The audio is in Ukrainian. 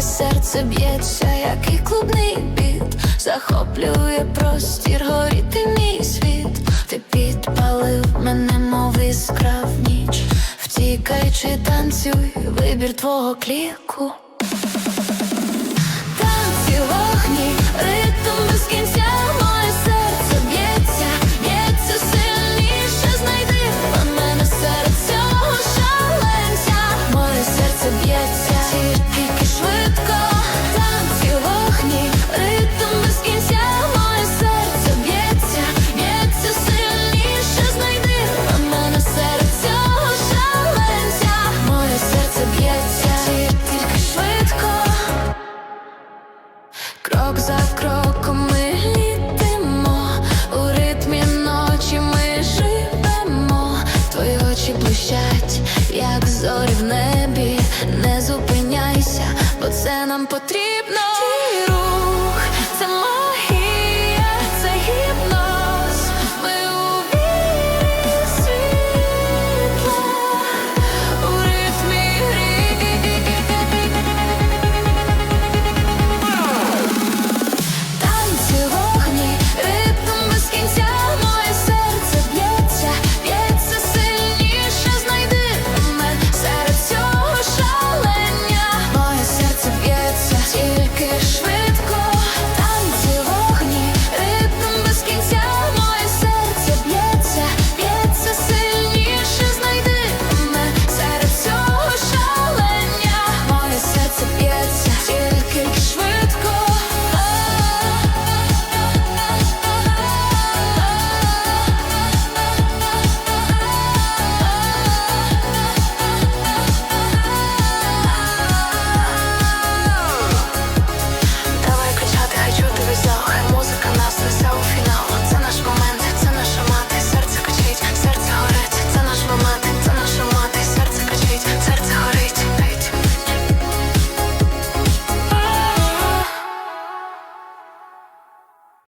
Серце б'ється, як і клубний біт, захоплює простір, горіти мій світ. Ти підпалив мене, мов іскра в ніч. Втікай чи танцюй, вибір твого кліку. Танці вогні, ритм без кінця, б'ється, б'ється Крок за кроком ми у ритмі ночі ми живемо, твої очі блищать, як зорі в небі, не зупиняйся, бо це нам потрібно.